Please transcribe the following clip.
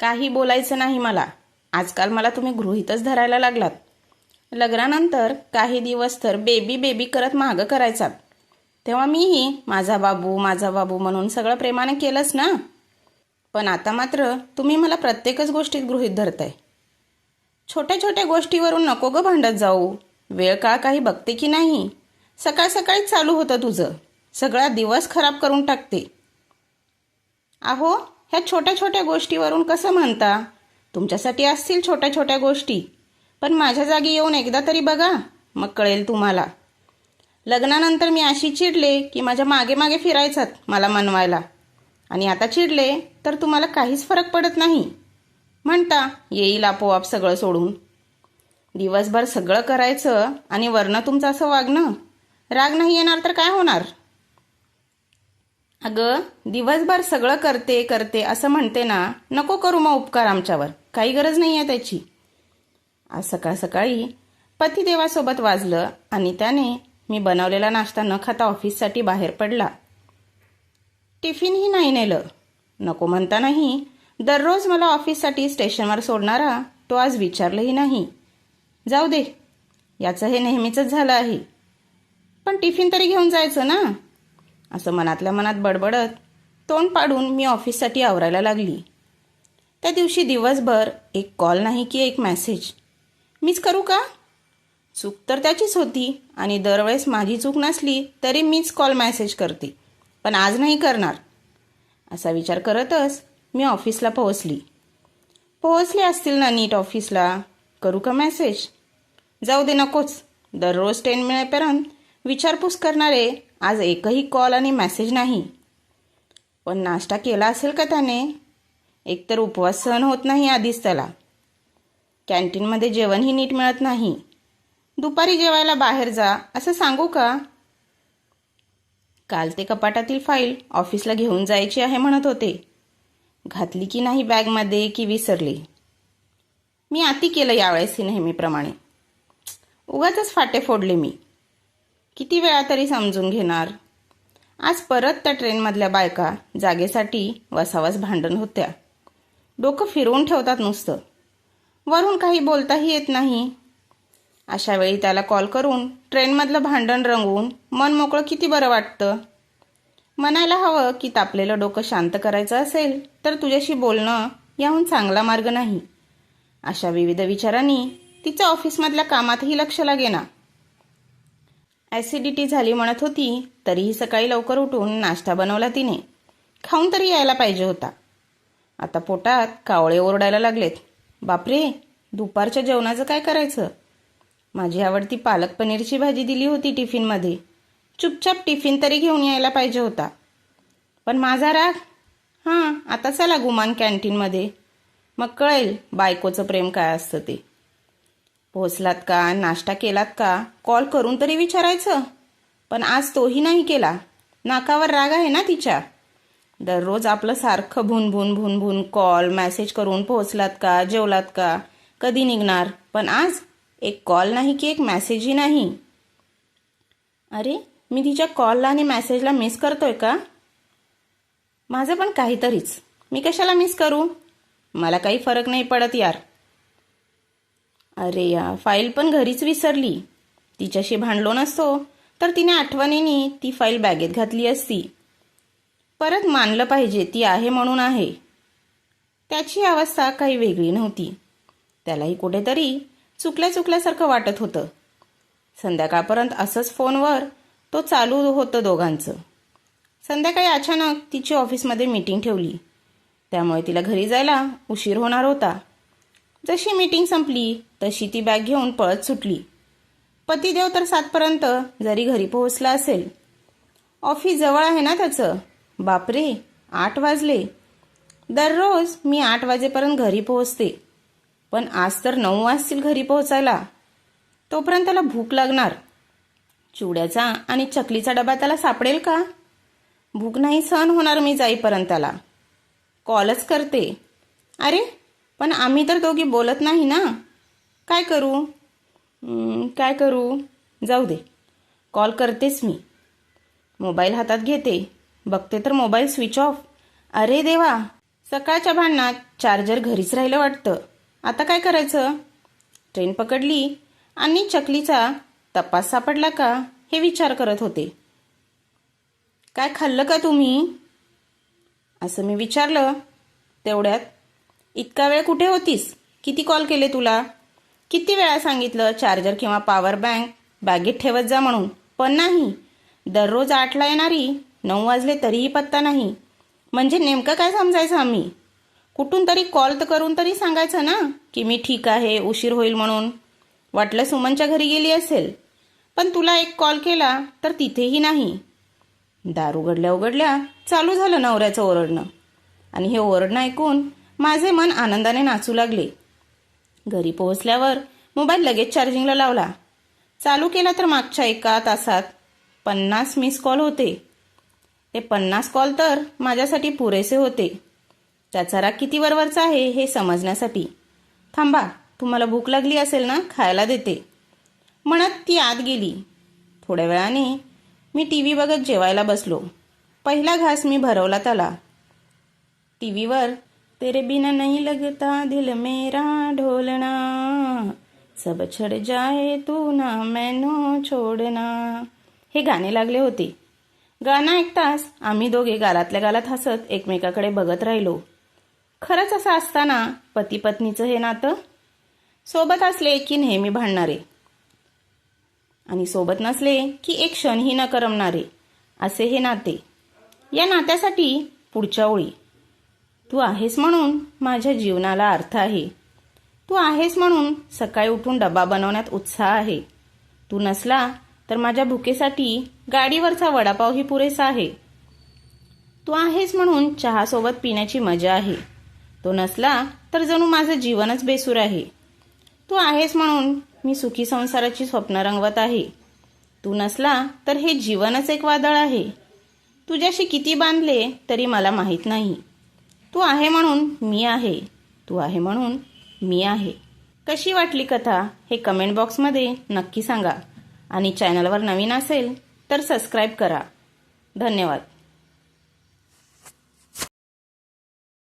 काही बोलायचं नाही मला. आजकाल मला तुम्ही गृहीतच धरायला लागलात. लग्नानंतर काही दिवस तर बेबी बेबी करत मागं करायचात. तेव्हा मीही माझा बाबू माझा बाबू म्हणून सगळं प्रेमाने केलंच ना? पण आता मात्र तुम्ही मला प्रत्येकच गोष्टीत गृहीत धरताय. छोट्या छोट्या गोष्टीवरून नको ग भांडत जाऊ. वेळ काळ काही बघते की नाही? सकाळ सकाळीच चालू होतं तुझं. सगळा दिवस खराब करून टाकते. अहो ह्या छोट्या छोट्या गोष्टीवरून कसं म्हणता? तुमच्यासाठी असतील छोट्या छोट्या गोष्टी. पण माझ्या जागी येऊन एकदा तरी बघा मग कळेल तुम्हाला. लग्नानंतर मी अशी चिडले की माझ्या मागे मागे फिरायचात मला मनवायला. आणि आता चिडले तर तुम्हाला काहीच फरक पडत नाही. म्हणता येईल आपोआप सगळं सोडून. दिवसभर सगळं करायचं आणि वरनं तुमचं असं वागणं. राग नाही येणार तर काय होणार? अगं दिवसभर सगळं करते करते असं म्हणते ना नको करू मग उपकार आमच्यावर. काही गरज नाही आहे त्याची. आज सकाळ सकाळी पतिदेवासोबत वाजलं आणि त्याने मी बनवलेला नाश्ता न खाता ऑफिससाठी बाहेर पडला. टिफिनही नाही नेलं. नको म्हणतानाही दररोज मला ऑफिससाठी स्टेशनवर सोडणारा तो आज विचारलंही नाही. जाऊ दे याचं हे नेहमीचंच झालं आहे. पण टिफिन तरी घेऊन जायचं ना? असं मनातल्या मनात बडबडत तोंड पाडून मी ऑफिससाठी आवरायला लागली. त्या दिवशी दिवसभर एक कॉल नाही की एक मेसेज. मीच करू का? चूक तर त्याचीच होती आणि दरवेळेस माझी चूक नसली तरी मीच कॉल मॅसेज करते पण आज नाही करणार. असा विचार करतच मी ऑफिसला पोहोचली. पोहोचले असतील ना नीट ऑफिसला? करू का मेसेज? जाऊ दे नकोच. दररोज टेन मिळेपर्यंत विचारपूस करणारे आज एकही कॉल आणि मेसेज नाही. पण नाश्ता केला असेल का त्याने? एकतर उपवास सहन होत नाही आधीच त्याला. कॅन्टीनमध्ये जेवणही नीट मिळत नाही. दुपारी जेवायला बाहेर जा असं सांगू का? काल ते कपाटातील फाईल ऑफिसला घेऊन जायची आहे म्हणत होते. घातली की नाही बॅगमध्ये की विसरली? मी आती केलं यावेळेस नेहमीप्रमाणे. उगाच फाटे फोडले मी. किती वेळा तरी समजून घेणार. आज परत त्या ट्रेनमधल्या बायका जागेसाठी वसावस भांडण होत्या. डोकं फिरवून ठेवतात नुसतं. वरून काही बोलताही येत नाही. अशा वेळी त्याला कॉल करून ट्रेनमधलं भांडण रंगवून मन मोकळं किती बरं वाटतं. म्हणायला हवं की तापलेलं डोकं शांत करायचं असेल तर तुझ्याशी बोलणं याहून चांगला मार्ग नाही. अशा विविध विचारांनी तिचं ऑफिसमधल्या कामातही लक्ष लागेना. ॲसिडिटी झाली म्हणत होती तरीही सकाळी लवकर उठून नाश्ता बनवला तिने. खाऊन तरी यायला पाहिजे होता. आता पोटात कावळे ओरडायला लागलेत. बापरे दुपारच्या जेवणाचं काय करायचं? माझी आवडती पालक पनीरची भाजी दिली होती टिफिनमध्ये. चुपचाप टिफिन तरी घेऊन यायला पाहिजे होता. पण माझा राग? हां आता चला गुमान कॅन्टीनमध्ये. मग कळेल बायकोचं प्रेम काय असतं ते. पोहोचलात का? नाश्ता केलात का? कॉल करून तरी विचारायचं. पण आज तोही नाही केला. नाकावर राग आहे ना तिच्या? दररोज आपलं सारखं भून भून भून भून कॉल मॅसेज करून पोहोचलात का? जेवलात का? कधी निघणार? पण आज एक कॉल नाही की एक मॅसेजही नाही. अरे मी तिच्या कॉलला आणि मॅसेजला मिस करतोय का? माझं पण काहीतरीच. मी कशाला मिस करू? मला काही फरक नाही पडत यार. अरे या फाईल पण घरीच विसरली. तिच्याशी भांडलो नसतो. तर तिने आठवणीने ती फाईल बॅगेत घातली असती. परत मानलं पाहिजे ती आहे म्हणून आहे. त्याची अवस्था काही वेगळी नव्हती. त्यालाही कुठेतरी चुकल्या चुकल्यासारखं वाटत होतं. संध्याकाळपर्यंत असंच फोनवर तो चालू होतं दोघांचं. संध्याकाळी अचानक तिची ऑफिसमध्ये मीटिंग ठेवली. त्यामुळे तिला घरी जायला उशीर होणार होता. जशी मीटिंग संपली तशी ती बॅग घेऊन पळत सुटली. पतिदेव तर सातपर्यंत जरी घरी पोहोचला असेल. ऑफिस जवळ आहे ना त्याचं? बापरे आठ वाजले. दररोज मी आठ वाजेपर्यंत घरी पोहोचते. पण आज तर नऊ वाजतील घरी पोहोचायला. तोपर्यंत त्याला भूक लागणार. चिवड्याचा आणि चकलीचा डबा त्याला सापडेल का? भूक नाही सहन होणार मी जाईपर्यंत त्याला. कॉलच करते. अरे पण आम्ही तर दोघी बोलत नाही ना. काय करू? काय करू? जाऊ दे. कॉल करतेच मी. मोबाईल हातात घेते. बघते तर मोबाईल स्विच ऑफ अरे देवा! सकाळच्या भांडणात चार्जर घरीच राहिलं वाटतं. आता काय करायचं? ट्रेन पकडली आणि चकलीचा तपास सापडला का? हे विचार करत होते. काय खाल्लं का तुम्ही? असं मी विचारलं. तेवढ्यात इतका वेळ कुठे होतीस? किती कॉल केले तुला? किती वेळा सांगितलं चार्जर किंवा पॉवर बँक बॅगेत ठेवत जा म्हणून. पण नाही. दररोज आठला येणारी नऊ वाजले तरीही पत्ता नाही. म्हणजे नेमकं काय समजायचं आम्ही? कुठून तरी कॉल तर करून तरी सांगायचं ना की मी ठीक आहे उशीर होईल म्हणून. वाटलं सुमनच्या घरी गेली असेल. पण तुला एक कॉल केला तर तिथेही नाही. दार उघडल्या उघडल्या चालू झालं नवऱ्याचं ओरडणं. आणि हे ओरडणं ऐकून माझे मन आनंदाने नाचू लागले. घरी पोहोचल्यावर मोबाईल लगेच चार्जिंगला लावला. चालू केला तर मागच्या एका तासात पन्नास मिस कॉल होते. हे पन्नास कॉल तर माझ्यासाठी पुरेसे होते. त्याचा राग किती वरवरचा आहे हे समजण्यासाठी. थांबा तुम्हाला भूक लागली असेल ना खायला देते. म्हणत ती आत गेली. थोड्या वेळाने मी टी व्ही बघत जेवायला बसलो. पहिला घास मी भरवला त्याला. टी व्हीवर तेरे बिना नहीं लगता दिल मेरा ढोलना। सब छड़ जाए तू ना मैनो छोडना। हे गाणे लागले होते. गाणं ऐकताच आम्ही दोघे गालातल्या गालात हसत एकमेकाकडे बघत राहिलो. खरंच असं असताना पती पत्नीचं हे नातं? सोबत असले की नेहमी भांडणारे. आणि सोबत नसले की एक क्षणही न करमणारे. असे हे नाते. या नात्यासाठी पुढच्या ओळी. तू आहेस म्हणून माझ्या जीवनाला अर्थ आहे. तू आहेस म्हणून सकाळी उठून डबा बनवण्यात उत्साह आहे. तू नसला तर माझ्या भुकेसाठी गाडीवरचा वडापावही पुरेसा आहे. तू आहेस म्हणून चहासोबत पिण्याची मजा आहे. तो नसला तर जणू माझं जीवनच बेसूर आहे. तू आहेस म्हणून मी सुखी संसाराची स्वप्न रंगवत आहे. तू नसला तर हे जीवनच एक वादळ आहे. तुझ्याशी किती बांधले तरी मला माहीत नाही. तू आहे म्हणून मी आहे. तू आहे म्हणून मी आहे. कशी वाटली कथा? हे कमेंट बॉक्समध्ये नक्की सांगा. आणि चॅनलवर नवीन असेल तर सबस्क्राईब करा. धन्यवाद.